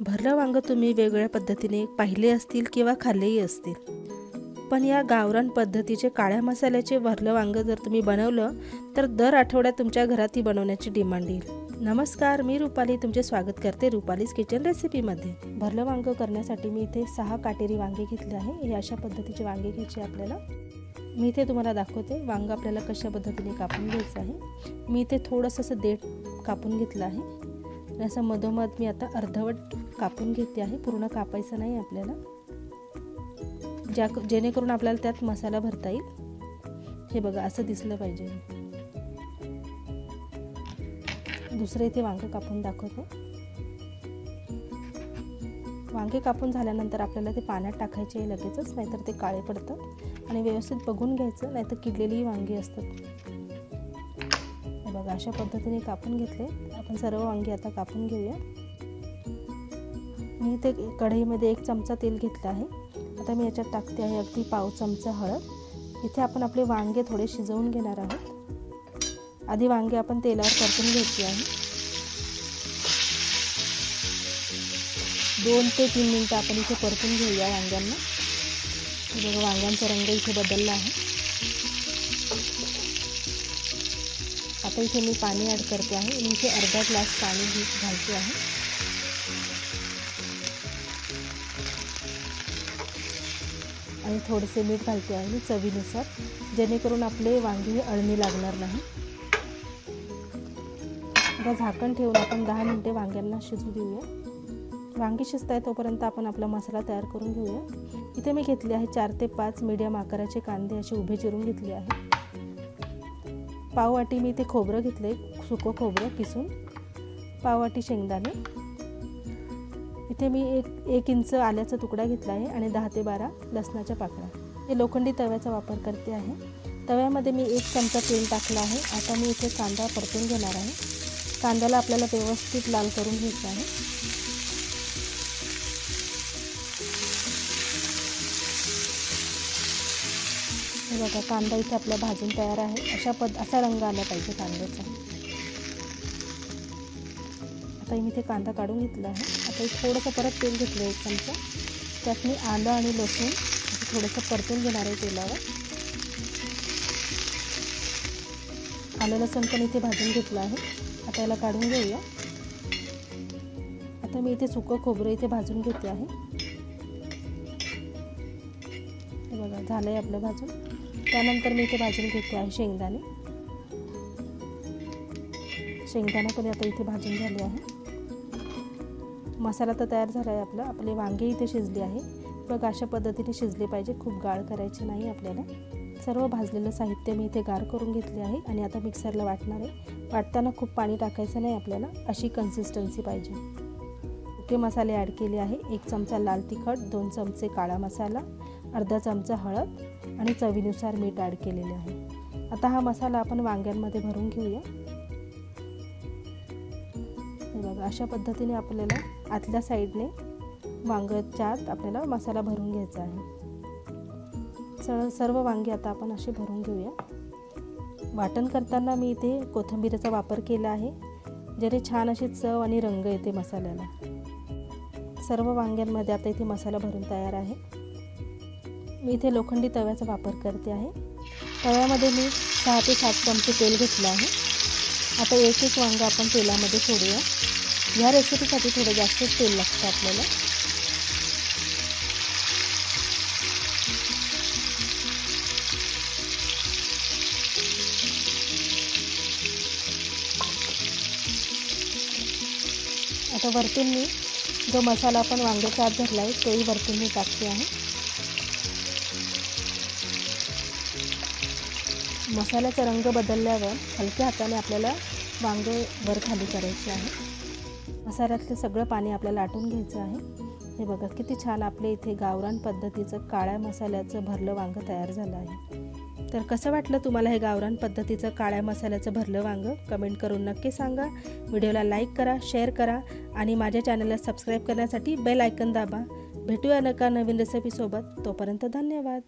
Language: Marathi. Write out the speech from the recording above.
भरलं वांगं तुम्ही वेगवेगळ्या पद्धतीने पाहिले असतील किंवा खाल्लेही असतील. पण या गावरान पद्धतीचे काळ्या मसाल्याचे भरलं वांगं जर तुम्ही बनवलं तर दर आठवड्यात तुमच्या घरात ती बनवण्याची डिमांड येईल. नमस्कार मी रुपाली तुमचे स्वागत करते रुपालीज किचन रेसिपीमध्ये. भरलं वांगं करण्यासाठी मी इथे सहा काटेरी वांगे घेतले आहे. हे अशा पद्धतीचे वांगे घ्यायचे आपल्याला. मी इथे तुम्हाला दाखवते वांगं आपल्याला कशा पद्धतीने कापून घ्यायचं आहे. मी इथे थोडंसं असं देठ कापून घेतलं आहे. आणि असं मधोमध मी आता अर्धवट कापून घेते आहे. पूर्ण कापायचं नाही आपल्याला. ज्या जेणेकरून आपल्याला त्यात मसाला भरता येईल. हे बघा असं दिसलं पाहिजे. दुसरं इथे वांगं कापून दाखवतो. वांगे कापून झाल्यानंतर आपल्याला ते पाण्यात टाकायचे आहे लगेचच नाहीतर ते काळे पडतात आणि व्यवस्थित बघून घ्यायचं नाहीतर किडलेलीही वांगी असतात. बघा अशा पद्धतीने कापून घेतले. आपण सर्व वांगी आता कापून घेऊया. मी इथे कढईमध्ये एक चमचा तेल घेतलं आहे. आता मी याच्यात टाकते आहे अगदी पाव चमचा हळद. इथे आपण आपले वांगे थोडे शिजवून घेणार आहोत. आधी वांगे आपण तेलावर परतून घ्यायची आहे. दोन ते तीन मिनटं आपण इथे परतून घेऊया वांग्यांना. बघा वांग्यांचा रंग इथे बदलला आहे. आता इथे मी पाणी ॲड करते आहे. मी इथे अर्धा ग्लास पाणी घे घालते आहे. आणि थोडेसे मीठ घालते आहे मी चवीनुसार. जेणेकरून आपले वांगी हे अळणी लागणार नाही. आता झाकण ठेवून आपण दहा मिनटे वांग्यांना शिजू देऊया. वांगी शिजत आहे तोपर्यंत आपण आपला मसाला तयार करून घेऊया. इथे मी घेतले आहे चार ते पाच मीडियम आकाराचे कांदे असे उभे चिरून घेतले आहे. पाववाटी मी इथे खोबरं घेतले सुकं खोबरं किसून. पाववाटी शेंगदाणे. इथे मी एक एक इंच आल्याचा तुकडा घेतला आहे आणि दहा ते बारा लसणाच्या पाकळ्या. हे लोखंडी तव्याचा वापर करते आहे. तव्यामध्ये मी एक चमचा तेल टाकला आहे. आता मी इथे कांदा परतून घेणार आहे. कांद्याला आपल्याला व्यवस्थित लाल करून घ्यायचं आहे. हे बघा कांदा इथे आपला भाजून तयार आहे. अशा पद असा रंग आला पाहिजे कांद्याचा. आता मी इथे कांदा काढून घेतला आहे. आता एक थोडंसं परत तेल घेतलं एक चमचा. त्यात मी आलं आणि लसूण. थोडंसं परतून घेणार आहे तेलावर. आलं लसूण पण इथे भाजून घेतलं आहे. आता याला काढून घेऊया. आता मी इथे सुकं खोबरं इथे भाजून घेते आहे. हे बघा झालं आहे आपलं भाजून. त्यानंतर मी इथे भाजून घेते आहे शेंगदाणे. शेंगदाणा पण आता इथे भाजून झाले आहे. मसाला तर तयार झाला आहे आपला. आपले वांगे इथे शिजले आहे. बघा अशा पद्धतीने शिजले पाहिजे. खूप गाळ करायची नाही आपल्याला. सर्व भाजलेलं साहित्य मी इथे गार करून घेतले आहे आणि आता मिक्सरला वाटणार आहे. वाटताना खूप पाणी टाकायचं नाही आपल्याला. अशी कन्सिस्टन्सी पाहिजे. ओके मसाले ॲड केले आहे. एक चमचा लाल तिखट दोन चमचे काळा मसाला अर्धा चमचा हळद आणि चवीनुसार मीठ ॲड केलेले आहे. आता हा मसाला आपण वांग्यांमध्ये भरून घेऊया. हे बघा अशा पद्धतीने आपल्याला आतल्या साईडने वांग्याच्या आत आपल्याला मसाला भरून घ्यायचा आहे. स सर्व वांगे आता आपण असे भरून घेऊया. वाटण करताना मी इथे कोथिंबीरीचा वापर केला आहे ज्याने छान अशी चव आणि रंग येते मसाल्याला. सर्व वांग्यांमध्ये आता इथे मसाला भरून तयार आहे. मी इथे लोखंडी तव्याचा वापर करते आहे. तव्यामध्ये मी सहा ते सात चमचे तेल घेतलं आहे. आता एक एक वांगं आपण तेलामध्ये सोडूया. ह्या रेसिपीसाठी थोडं जास्तच तेल लागतं आपल्याला. आता वरतून मी जो मसाला आपण वांग्याच्या आत धरला आहे तोही वरतून मी टाकते आहे. मसाल्याचा रंग बदलल्यावर हलक्या हाताने आपल्याला वांगे वर खाली करायचे आहे. मसाल्यातलं सगळं पाणी आपल्याला आटून घ्यायचं आहे. हे बघा किती छान आपल्या इथे गावरान पद्धतीचं काळ्या मसाल्याचं भरलं वांगं तयार झालं आहे. तर कसं वाटलं तुम्हाला हे गावरान पद्धतीचं काळ्या मसाल्याचं भरलं वांगं? कमेंट करून नक्की सांगा. व्हिडिओला लाईक करा शेअर करा आणि माझ्या चॅनलला सबस्क्राईब करण्यासाठी बेल आयकन दाबा. भेटूया नका नवीन रेसिपीसोबत तोपर्यंत धन्यवाद.